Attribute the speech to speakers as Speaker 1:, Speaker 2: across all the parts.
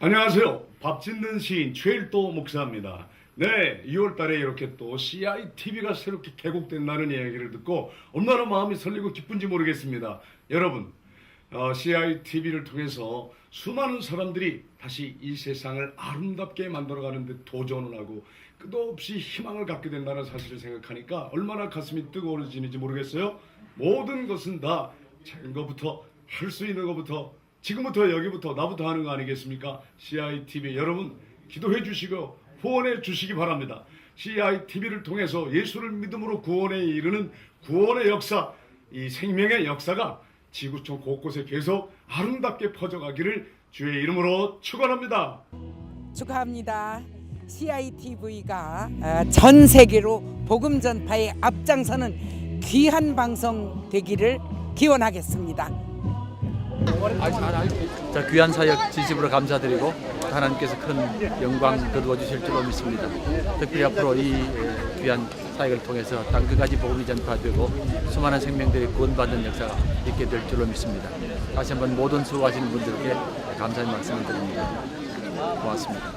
Speaker 1: 안녕하세요. 밥 짓는 시인 최일도 목사입니다. 네, 2월 달에 이렇게 또 CITV가 새롭게 개국된다는 이야기를 듣고 얼마나 마음이 설레고 기쁜지 모르겠습니다. 여러분, 어, CITV를 통해서 수많은 사람들이 다시 이 세상을 아름답게 만들어가는데 도전을 하고 끝없이 희망을 갖게 된다는 사실을 생각하니까 얼마나 가슴이 뜨거워지는지 모르겠어요. 모든 것은 다 작은 것부터 할 수 있는 것부터 지금부터 여기부터 나부터 하는 거 아니겠습니까? CITV 여러분 기도해 주시고 후원해 주시기 바랍니다. CITV를 통해서 예수를 믿음으로 구원에 이르는 구원의 역사, 이 생명의 역사가 지구촌 곳곳에 계속 아름답게 퍼져가기를 주의 이름으로 축원합니다.
Speaker 2: 축하합니다. CITV가 어, 전 세계로 복음 전파에 앞장서는 귀한 방송 되기를 기원하겠습니다.
Speaker 3: 자, 귀한 사역 지집으로 감사드리고 하나님께서 큰 영광 거두어 주실 줄로 믿습니다. 특별히 앞으로 이 에, 귀한 사역을 통해서 땅 끝까지 복음이 전파되고 수많은 생명들이 구원받는 역사가 있게 될 줄로 믿습니다. 다시 한번 모든 수고하시는 분들께 감사의 말씀을 드립니다. 고맙습니다.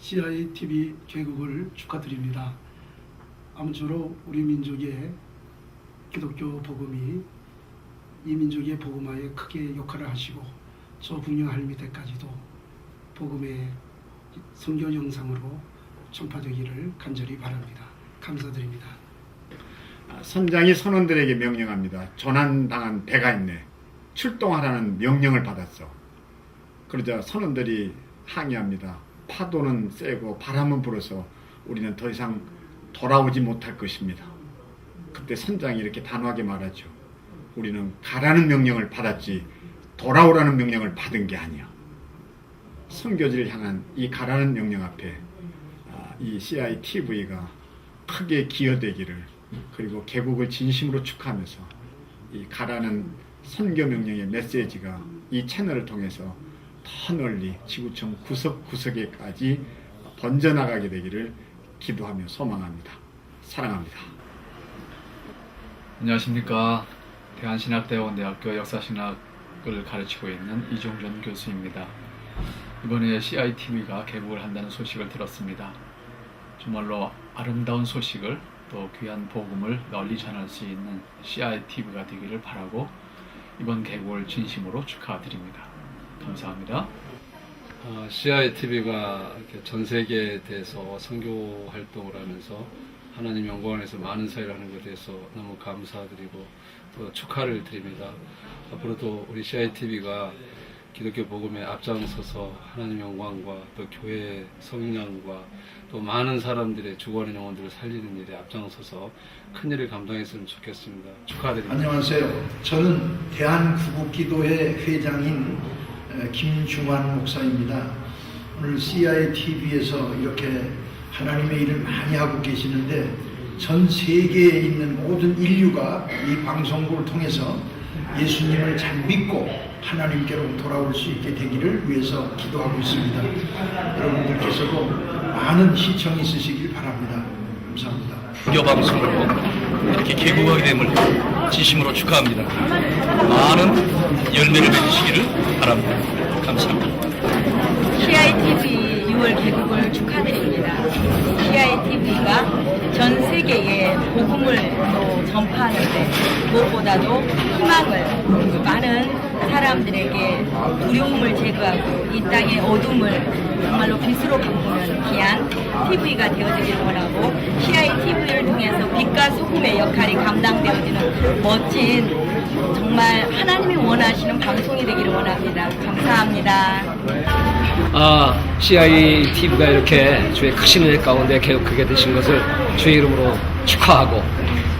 Speaker 4: CITV 개국을 축하드립니다. 아무쪼록 우리 민족의 기독교 복음이 이 민족의 복음화에 크게 역할을 하시고 저 북녘 할미 때까지도 복음의 선교 영상으로 전파되기를 간절히 바랍니다. 감사드립니다.
Speaker 5: 선장이 선원들에게 명령합니다. 조난당한 배가 있네. 출동하라는 명령을 받았어. 그러자 선원들이 항의합니다. 파도는 세고 바람은 불어서 우리는 더 이상 돌아오지 못할 것입니다. 그때 선장이 이렇게 단호하게 말하죠. 우리는 가라는 명령을 받았지 돌아오라는 명령을 받은 게 아니야. 선교지를 향한 이 가라는 명령 앞에 아, 이 CITV가 크게 기여되기를 그리고 개국을 진심으로 축하하면서 이 가라는 선교 명령의 메시지가 이 채널을 통해서 더 널리 지구촌 구석구석에까지 번져나가게 되기를 기도하며 소망합니다. 사랑합니다.
Speaker 6: 안녕하십니까. 대한신학대학원대학교 역사신학을 가르치고 있는 이종전 교수입니다. 이번에 CITV가 개국을 한다는 소식을 들었습니다. 정말로 아름다운 소식을 또 귀한 복음을 널리 전할 수 있는 CITV가 되기를 바라고 이번 개국을 진심으로 축하드립니다. 감사합니다.
Speaker 7: CITV가 전 세계에 대해서 선교 활동을 하면서 하나님 영광에서 많은 사역을 하는 것에 대해서 너무 감사드리고 또 축하를 드립니다. 앞으로도 우리 CITV가 기독교 복음에 앞장서서 하나님 영광과 또 교회 성장과 또 많은 사람들의 죽어가는 영혼들을 살리는 일에 앞장서서 큰 일을 감당했으면 좋겠습니다. 축하드립니다.
Speaker 8: 안녕하세요. 저는 대한구국기도회 회장인 에, 김중환 목사입니다. 오늘 CITV에서 이렇게 하나님의 일을 많이 하고 계시는데 전 세계에 있는 모든 인류가 이 방송국을 통해서 예수님을 잘 믿고 하나님께로 돌아올 수 있게 되기를 위해서 기도하고 있습니다. 여러분들께서도 많은 시청이 있으시길 바랍니다. 감사합니다.
Speaker 9: 라디오 방송으로 이렇게 개국하게 됨을 진심으로 축하합니다. 많은 열매를 맺으시기를 바랍니다. 감사합니다.
Speaker 10: CITV 6월 개국을 축하드립니다. CITV가 전 세계에 복음을 또 전파하는데 무엇보다도 희망을 그리고 많은 사람들에게 두려움을 제거하고 이 땅의 어둠을 정말로 빛으로 바꾸는 귀한 TV가 되어지기를 원하고 CITV를 통해서 빛과 소금의 역할이 감당되어지는 멋진 정말 하나님이 원하시는 방송이 되기를 원합니다. 감사합니다.
Speaker 11: 아, CITV가 이렇게 주의 크신 은혜 가운데 개혁하게 되신 것을 주의 이름으로 축하하고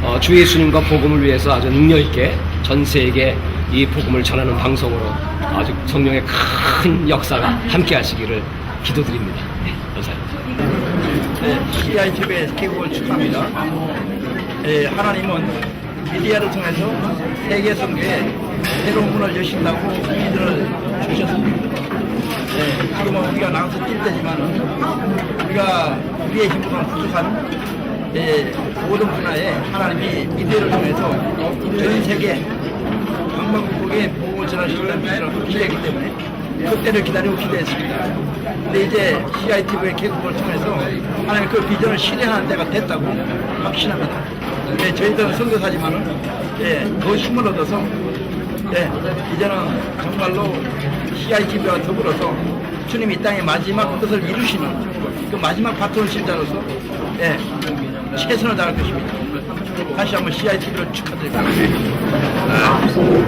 Speaker 11: 어, 주 예수님과 복음을 위해서 아주 능력 있게 전 세계에 이 복음을 전하는 방송으로 아주 성령의 큰 역사가 함께 하시기를 기도드립니다. 네, 감사합니다.
Speaker 8: 네, CITV의 개국을 축하합니다. 예, 하나님은 미디어를 통해서 세계 선교에 새로운 문을 여신다고 믿음을 주셨습니다. 예, 지금은 우리가 나가서 뛸 때지만 우리가 우리의 힘으로는 부족한 예, 모든 분야에 하나님이 미디어를 통해서 전 세계 방방곡곡에 보고 전하신다는 비전을 기대했기 때문에 그때를 기다리고 기대했습니다. 근데 이제 CITV의 개국을 통해서 하나님 그 비전을 실현하는 때가 됐다고 확신합니다. 네, 저희들은 선교사지만은 예, 더 힘을 얻어서 예, 이제는 정말로 CITV와 더불어서 주님이 이 땅의 마지막 뜻을 이루시는 그 마지막 바톤 신자로서 예, 최선을 다할 것입니다. 다시 한번 CITV를 축하드립니다.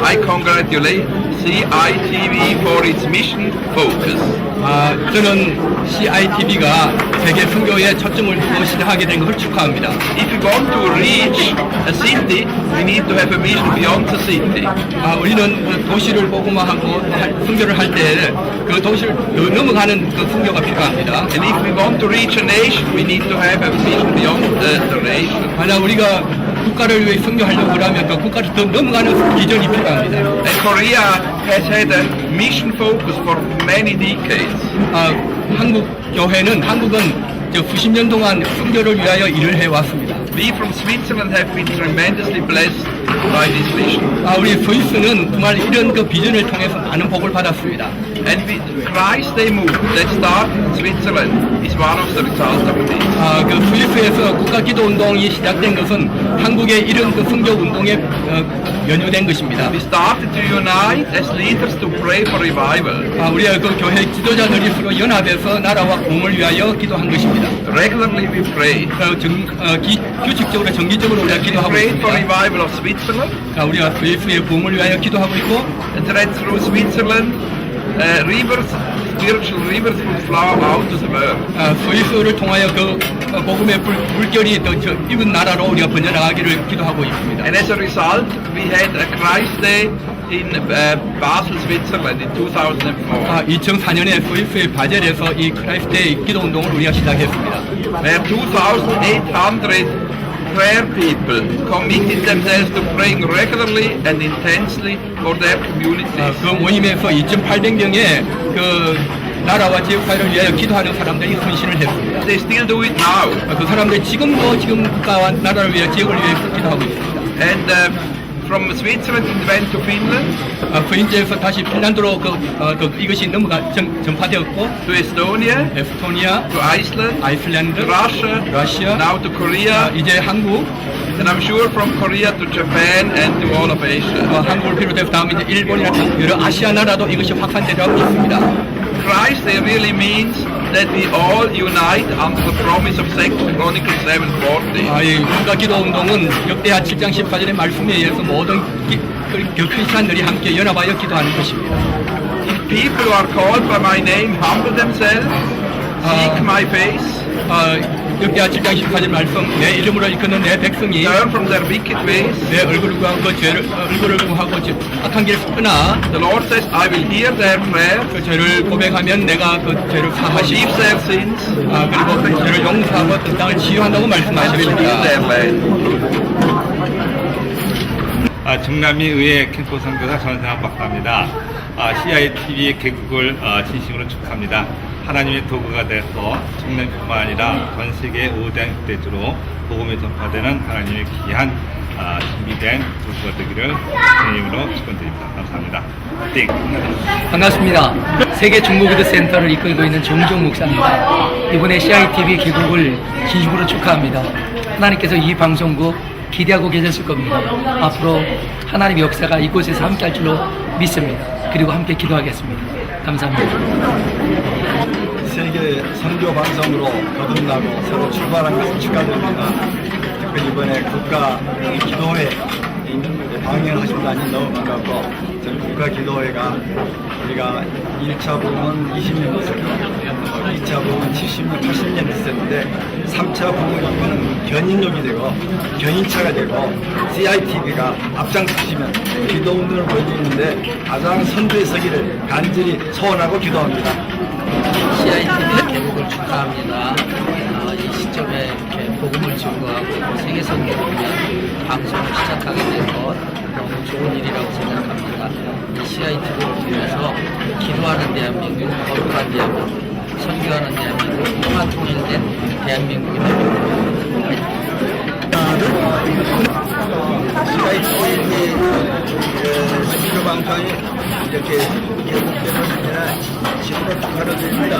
Speaker 12: I congratulate CITV for its mission focus.
Speaker 13: 아, 저는 CITV가 세계 선교에 초점을 두고 시작하게 된 것을 축하합니다.
Speaker 12: If we want to reach a city, we need to have a mission beyond the city.
Speaker 13: 아, 우리는 그 도시를 할- 선교를 할 때 그 도시를 더 넘어가는 그 선교가 필요합니다.
Speaker 12: And if we want to reach a nation, we need to have a mission beyond the, the nation.
Speaker 13: 만약 우리가 국가를 위해 선교하려고 하면 그 국가를 더 넘어가는 비전이 필요합니다.
Speaker 12: Korea has had a mission focus for many decades.
Speaker 13: 아, 한국 교회는 한국은 저 수십 년 동안 선교를 위하여 일을 해왔습니다.
Speaker 12: We from Switzerland have been tremendously blessed by this vision.
Speaker 13: 아, 우리 스위스는 정말 이런 그 비전을 통해서 많은 복을 받았습니다.
Speaker 12: And we, Christ they moved that start in Switzerland
Speaker 13: 아, 그 스위스에서 국가 기도 운동이 시작된 것은 한국의 이런 그 선교 운동에 어, 연유된 것입니다.
Speaker 12: We started to unite as leaders to pray for revival.
Speaker 13: 아, 우리가 그 교회 지도자들이 서로 연합해서 나라와 공을 위하여 기도한 것입니다.
Speaker 12: Regularly we pray.
Speaker 13: 어, 정, 어, 기, 규칙적으로 정기적으로 우리가 기도하고
Speaker 12: for
Speaker 13: 있습니다.
Speaker 12: revival of Switzerland.
Speaker 13: 아, 우리가 스위스의 공을 위하여 기도하고 있고
Speaker 12: And that through Switzerland, uh, rivers, spiritual rivers will flow out to the world.
Speaker 13: 아, 스위스를 통하여 그 어, 복음의 불, 물결이 더 저, 입은 나라로 우리가 번져나가기를 기도하고 있습니다.
Speaker 12: And as a result, we had a Christ Day in uh, Basel, Switzerland in 2004.
Speaker 13: 아, 2004년에 스위스의 바젤에서 이 크라이스트의 기도 운동을 우리가 시작했습니다.
Speaker 12: where 2,800 prayer people committed themselves to praying regularly and intensely for their
Speaker 13: 아,
Speaker 12: communities.
Speaker 13: 그 모임에서 2,800명의 그 나라와 지역 사회를 위하여 기도하는 사람들이 헌신을 했습니다.
Speaker 12: They still do it now.
Speaker 13: 아, 그 사람들이 지금도 지금 국가와 나라를 위해 지역을 위해서 기도하고 있습니다.
Speaker 12: And uh, from Switzerland it went to Finland,
Speaker 13: 아, 프린지에서 다시 핀란드로 그, 어, 그 이것이 넘어가 전, 전파되었고
Speaker 12: to Estonia,
Speaker 13: 에스토니아,
Speaker 12: to Iceland,
Speaker 13: 아이슬란드,
Speaker 12: to Russia,
Speaker 13: 러시아,
Speaker 12: now to
Speaker 13: 아,
Speaker 12: Korea,
Speaker 13: 이제 한국,
Speaker 12: and I'm sure from Korea to Japan and to all of
Speaker 13: 어,
Speaker 12: Asia.
Speaker 13: 한국을 비롯해서 다음 이제 일본이나 여러 아시아 나라도 이것이 확산되려고 있습니다.
Speaker 12: Christ Day really means that we all unite under the promise of 2 Chronicles 7:40.
Speaker 13: 아, 이 국가 기도 운동은 역대하 7장 14절의 말씀에 의해서 모든 기, 그, 그 크리스찬들이 함께 연합하여 기도하는 것입니다.
Speaker 12: If people who are called by my name humble themselves, seek my face,
Speaker 13: 아, 역대하 7장 14절 말씀 내 이름으로 이끄는 내 백성이
Speaker 12: turn from their wicked ways,
Speaker 13: 내 얼굴을 구하고 그 죄를 어, 얼굴을 구하고 지- 악한 길을 끊어
Speaker 12: the Lord says, I will hear their prayer,
Speaker 13: 그 죄를 고백하면 내가 그 죄를
Speaker 12: forgive
Speaker 13: 사하시고
Speaker 12: their sins,
Speaker 13: 아, 그리고 그 죄를 용서하고 그 땅을 치유한다고
Speaker 12: and heal
Speaker 13: 말씀하십니다.
Speaker 12: land.
Speaker 14: 아, 중남미 의회 캠프 선교사 전상학 박사입니다. 아, CITV 개국을 아, 진심으로 축하합니다. 하나님의 도구가 되어서 중남미뿐만 아니라 전 세계 5대 대주로 복음이 전파되는 하나님의 귀한 아, 준비된 도구가 되기를 주님으로 축원드립니다. 감사합니다. 띵.
Speaker 11: 반갑습니다. 세계 중고기도 센터를 이끌고 있는 정종 목사입니다. 이번에 CITV 개국을 진심으로 축하합니다. 하나님께서 이 방송국 기대하고 계셨을 겁니다. 앞으로 하나님의 역사가 이곳에서 함께 할 줄로 믿습니다. 그리고 함께 기도하겠습니다. 감사합니다.
Speaker 8: 세계 선교 방송으로 거듭나고 새로 출발한 것을 축하드립니다. 특히 이번에 국가 기도회 방영하신다니 너무 반갑고 저희 국가 기도회가 우리가 1차 부흥은 20년 있었고 2차 부흥은 70년, 80년 있었는데 3차 부흥을 이거는 견인력이 되고 견인차가 되고 CITV가 앞장서시면 기도 운동을 보여주는데 가장 선두에 서기를 간절히 소원하고 기도합니다.
Speaker 11: CITV 개국을 축하합니다. 어, 이 시점에 이렇게 복음을 증거하고 세계 선교를 위한 방송을 시작하게 된 것 너무 좋은 일이라고 생각합니다. 이 CITV를 통해서 기도하는 대한민국, 거룩한 대한민국, 선교하는 대한민국, 통화 통일된 대한민국이 되
Speaker 8: 방송이 이렇게 개국되는 사실은 진심으로 축하를 드립니다.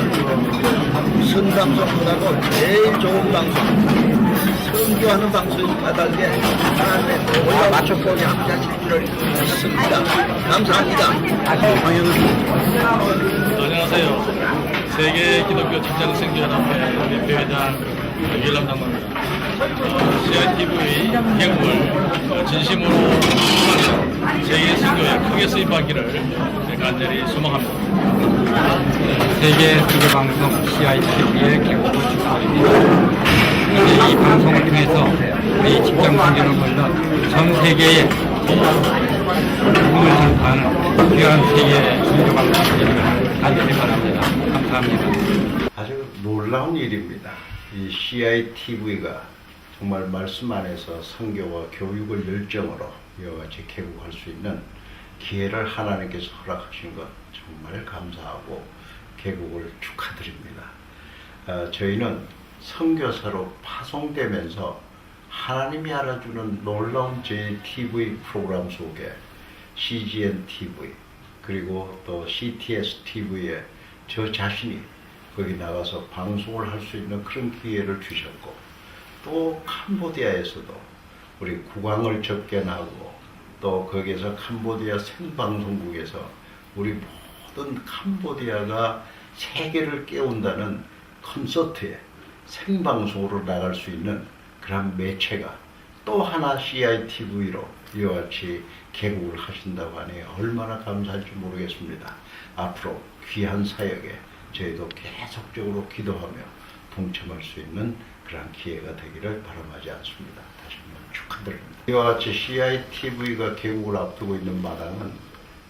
Speaker 8: 무슨 방송보다도 제일 좋은 방송, 선교하는 방송이 다달게 하나님의 놀라운 맞춰보니 함께하실 줄을 믿습니다. 감사합니다.
Speaker 3: 안녕하세요. 세계 기독교 직장 선교연합회 대표회장 유일남 장로입니다. CITV 개국을 진심으로 축하하며 세계 선교에 크게 쓰임받기를 간절히 소망합니다.
Speaker 15: 세계 선교 방송 CITV의 개국을 축하드립니다. 이제 이 방송을 통해서 우리 직장 관계를 걸러 전 세계에 복음을 전파하는 귀한 세계 선교 방송이 되기를 간절히 바랍니다. 감사합니다.
Speaker 16: 아주 놀라운 일입니다. 이 CITV가 정말 말씀 안에서 성교와 교육을 열정으로 이와 같이 개국할 수 있는 기회를 하나님께서 허락하신 것 정말 감사하고 개국을 축하드립니다. 어, 저희는 선교사로 파송되면서 하나님이 알아주는 놀라운 JTV 프로그램 속에 CGN TV 그리고 또 CTS TV에 저 자신이 거기 나가서 방송을 할 수 있는 그런 기회를 주셨고 또 캄보디아에서도 우리 국왕을 접견하고 또 거기에서 캄보디아 생방송국에서 우리 모든 캄보디아가 세계를 깨운다는 콘서트에 생방송으로 나갈 수 있는 그런 매체가 또 하나 CITV로 이와 같이 개국을 하신다고 하니 얼마나 감사할지 모르겠습니다. 앞으로 귀한 사역에 저희도 계속적으로 기도하며 동참할 수 있는 그런 기회가 되기를 바람하지 않습니다. 다시 한번 축하드립니다. 이와 같이 CITV가 개국을 앞두고 있는 마당은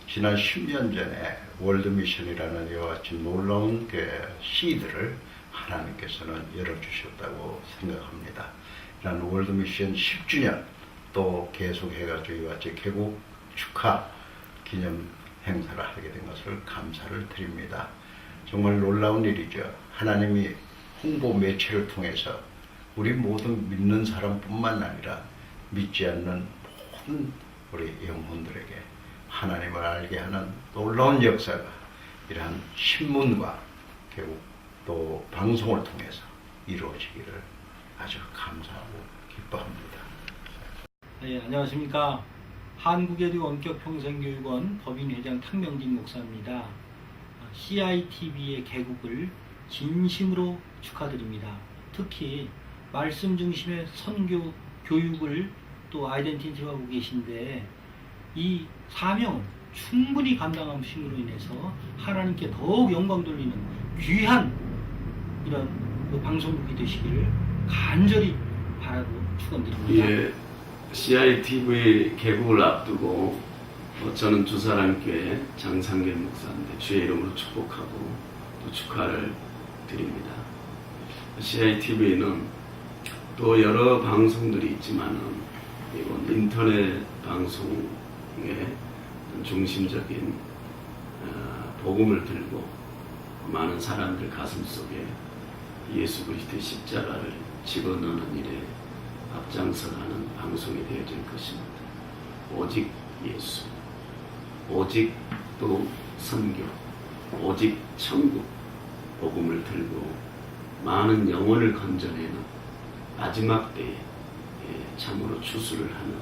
Speaker 16: 지난 10년 전에 월드미션이라는 이와 같이 놀라운 그 시들을 하나님께서는 열어주셨다고 생각합니다. 이런 월드미션 10주년 또 계속해가지고 이와 같이 개국 축하 기념 행사를 하게 된 것을 감사를 드립니다. 정말 놀라운 일이죠. 하나님이 홍보 매체를 통해서 우리 모든 믿는 사람뿐만 아니라 믿지 않는 모든 우리 영혼들에게 하나님을 알게 하는 놀라운 역사가 이러한 신문과 결국 또 방송을 통해서 이루어지기를 아주 감사하고 기뻐합니다.
Speaker 17: 네, 안녕하십니까. 한국예대 원격평생교육원 법인회장 탕명진 목사입니다. CITV의 개국을 진심으로 축하드립니다. 특히 말씀 중심의 선교 교육을 또 아이덴티티로 하고 계신데 이 사명은 충분히 감당하심으로 인해서 하나님께 더욱 영광 돌리는 귀한 이런 그 방송국이 되시기를 간절히 바라고 축원드립니다.
Speaker 18: 예, CITV 개국을 앞두고 어, 저는 두사람교회 장상길 목사인데 주의 이름으로 축복하고 또 축하를 드립니다. CITV는 또 여러 방송들이 있지만은 이번 인터넷 방송의 중심적인 어, 복음을 들고 많은 사람들 가슴 속에 예수 그리스도의 십자가를 집어넣는 일에 앞장서가는 방송이 되어질 것입니다. 오직 예수, 오직 또 선교, 오직 천국 복음을 들고 많은 영혼을 건져내는 마지막 때에 예, 참으로 추수를 하는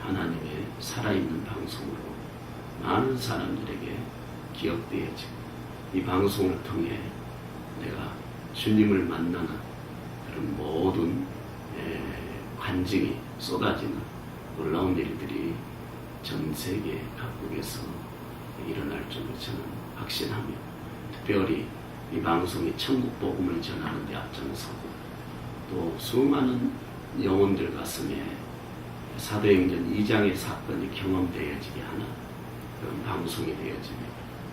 Speaker 18: 하나님의 살아있는 방송으로 많은 사람들에게 기억되어지고 이 방송을 통해 내가 주님을 만나는 그런 모든 에, 관증이 쏟아지는 놀라운 일들이 전 세계 각국에서 일어날 줄을 저는 확신하며 특별히 이 방송이 천국 복음을 전하는 데 앞장서고 또 수많은 영혼들 가슴에 사도행전 2장의 사건이 경험되어지게 하는 그런 방송이 되어지며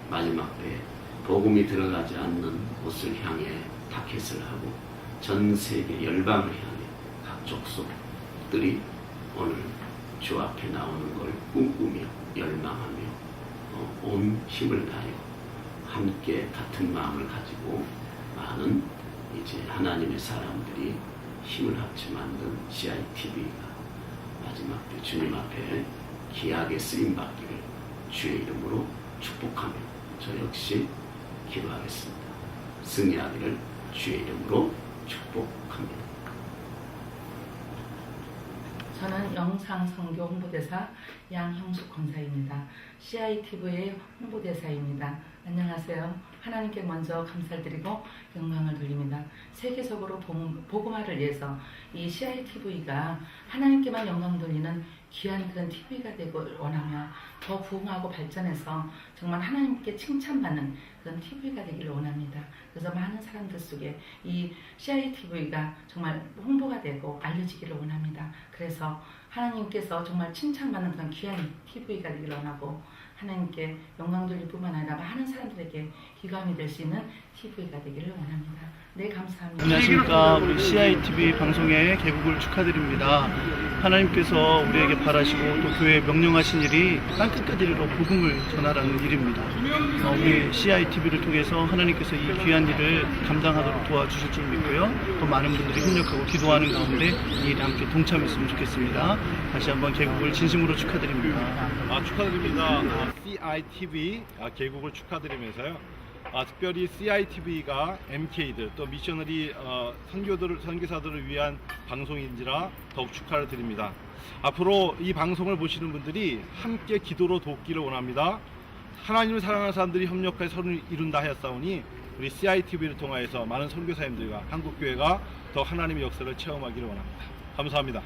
Speaker 18: 마지막 때 복음이 들어가지 않는 곳을 향해 타켓을 하고 전 세계 열방을 향해 각 족속들이 오늘 주 앞에 나오는 걸 꿈꾸며 열망하며 어, 온 힘을 다하여 함께 같은 마음을 가지고 많은 이제 하나님의 사람들이 힘을 합쳐 만든 CITV가 마지막 때 주님 앞에 기하게 쓰임 받기를 주의 이름으로 축복하며 저 역시 기도하겠습니다. 승리하기를 주의 이름으로 축복합니다.
Speaker 19: 저는 영상 선교 홍보대사 양형숙 권사입니다. CITV의 홍보대사입니다. 안녕하세요. 하나님께 먼저 감사를 드리고 영광을 돌립니다. 세계적으로 복음화를 위해서 이 CITV가 하나님께만 영광 돌리는 귀한 그런 TV가 되고 원하며 더 부흥하고 발전해서 정말 하나님께 칭찬받는 그런 TV가 되기를 원합니다. 그래서 많은 사람들 속에 이 CITV가 정말 홍보가 되고 알려지기를 원합니다. 그래서 하나님께서 정말 칭찬받는 그런 귀한 TV가 되기를 원하고 하나님께 영광 돌릴 뿐만 아니라 많은 사람들에게 기감이 될 수 있는 TV가 되기를 원합니다. 네, 감사합니다.
Speaker 20: 안녕하십니까. 우리 CITV 방송의 개국을 축하드립니다. 하나님께서 우리에게 바라시고 또 교회에 명령하신 일이 땅끝까지 이르러 복음을 전하라는 일입니다. 어, 우리 CITV를 통해서 하나님께서 이 귀한 일을 감당하도록 도와주실 줄 믿고요. 또 많은 분들이 협력하고 기도하는 가운데 이 일에 함께 동참했으면 좋겠습니다. 다시 한번 개국을 진심으로 축하드립니다.
Speaker 21: 아, 축하드립니다. 아, CITV 아, 개국을 축하드리면서요. 아, 특별히 CITV가 MK들 또 미셔너리 어, 선교들 선교사들을 위한 방송인지라 더욱 축하를 드립니다. 앞으로 이 방송을 보시는 분들이 함께 기도로 돕기를 원합니다. 하나님을 사랑하는 사람들이 협력해 서로 이룬다 하였사오니 우리 CITV를 통하여서 많은 선교사님들과 한국 교회가 더 하나님의 역사를 체험하기를 원합니다. 감사합니다.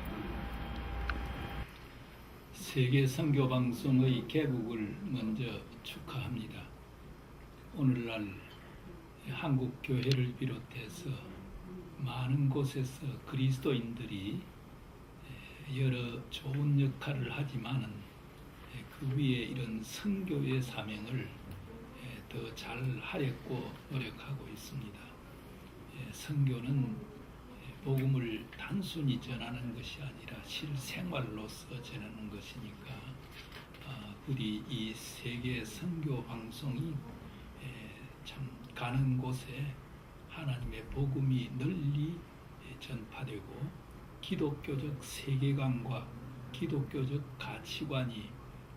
Speaker 22: 세계 선교 방송의 개국을 먼저 축하합니다. 오늘날 한국 교회를 비롯해서 많은 곳에서 그리스도인들이 여러 좋은 역할을 하지만은 그 위에 이런 선교의 사명을 더 잘 하려고 노력하고 있습니다. 선교는 복음을 단순히 전하는 것이 아니라 실생활로서 전하는 것이니까 아, 우리 이 세계 선교 방송이 에, 참 가는 곳에 하나님의 복음이 널리 에, 전파되고 기독교적 세계관과 기독교적 가치관이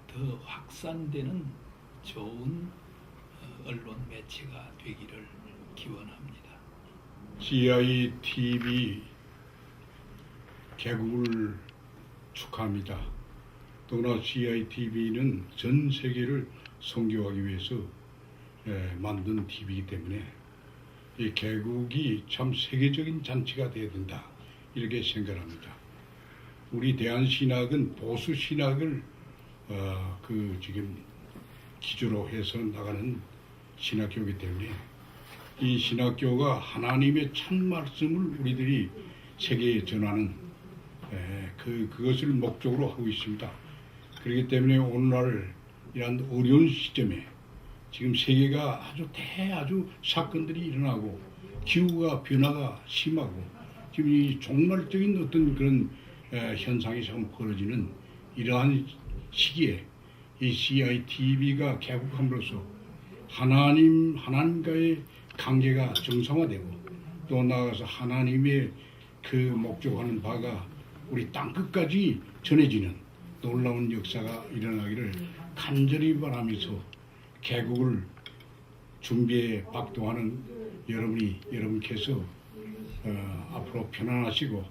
Speaker 22: 더 확산되는 좋은 어, 언론 매체가 되기를 기원합니다.
Speaker 23: CITV 개국을 축하합니다. 또나 CITV는 전 세계를 선교하기 위해서 예, 만든 TV이기 때문에 이 개국이 참 세계적인 잔치가 되어야 된다 이렇게 생각합니다. 우리 대한 신학은 보수 신학을 어, 그 지금 기조로 해서 나가는 신학교이기 때문에 이 신학교가 하나님의 참 말씀을 우리들이 세계에 전하는 에, 그 그것을 목적으로 하고 있습니다. 그렇기 때문에 오늘날 이런 어려운 시점에 지금 세계가 아주 대 아주 사건들이 일어나고 기후가 변화가 심하고 지금 이 종말적인 어떤 그런 에, 현상이 지금 벌어지는 이러한 시기에 이 CITV가 개국함으로써 하나님 하나님과의 관계가 정상화되고 또 나아가서 하나님의 그 목적하는 바가 우리 땅 끝까지 전해지는 놀라운 역사가 일어나기를 간절히 바라면서 개국을 준비에 박동하는 여러분이 여러분께서 어, 앞으로 편안하시고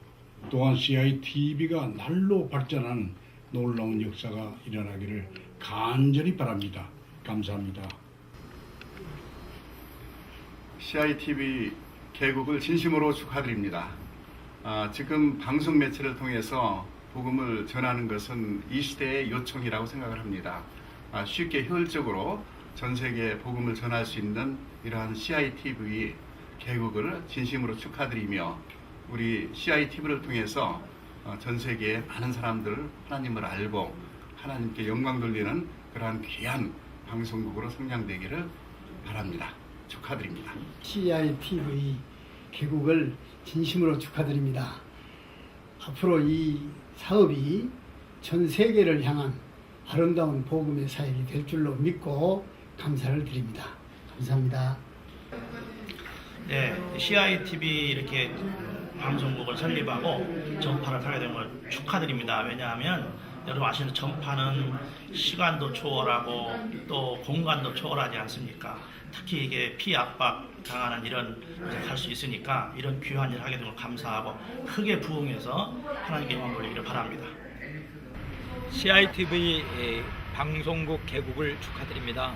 Speaker 23: 또한 CITV가 날로 발전하는 놀라운 역사가 일어나기를 간절히 바랍니다. 감사합니다.
Speaker 1: CITV 개국을 진심으로 축하드립니다. 아, 지금 방송 매체를 통해서 복음을 전하는 것은 이 시대의 요청이라고 생각을 합니다. 아, 쉽게 효율적으로 전 세계에 복음을 전할 수 있는 이러한 CITV 개국을 진심으로 축하드리며 우리 CITV를 통해서 어, 전 세계의 많은 사람들 하나님을 알고 하나님께 영광 돌리는 그러한 귀한 방송국으로 성장되기를 바랍니다. 축하드립니다.
Speaker 4: CITV 개국을 진심으로 축하드립니다. 앞으로 이 사업이 전 세계를 향한 아름다운 복음의 사역이 될 줄로 믿고 감사를 드립니다. 감사합니다.
Speaker 24: 네, CITV 이렇게 방송국을 설립하고 전파를 하게 된 걸 축하드립니다. 왜냐하면 여러분 아시는 전파는 시간도 초월하고 또 공간도 초월하지 않습니까? 특히 이게 피압박 당하는 이런 할 수 있으니까 이런 귀한 일 하게 된 걸 감사하고 크게 부응해서 하나님께 영광 돌리기를 바랍니다.
Speaker 25: CITV 방송국 개국을 축하드립니다.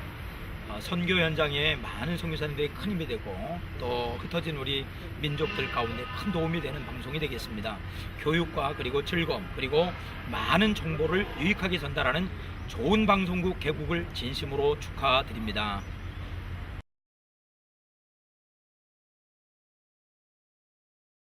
Speaker 25: 어, 선교 현장에 많은 선교사님들이 큰 힘이 되고 또 흩어진 우리 민족들 가운데 큰 도움이 되는 방송이 되겠습니다. 교육과 그리고 즐거움 그리고 많은 정보를 유익하게 전달하는 좋은 방송국 개국을 진심으로 축하드립니다.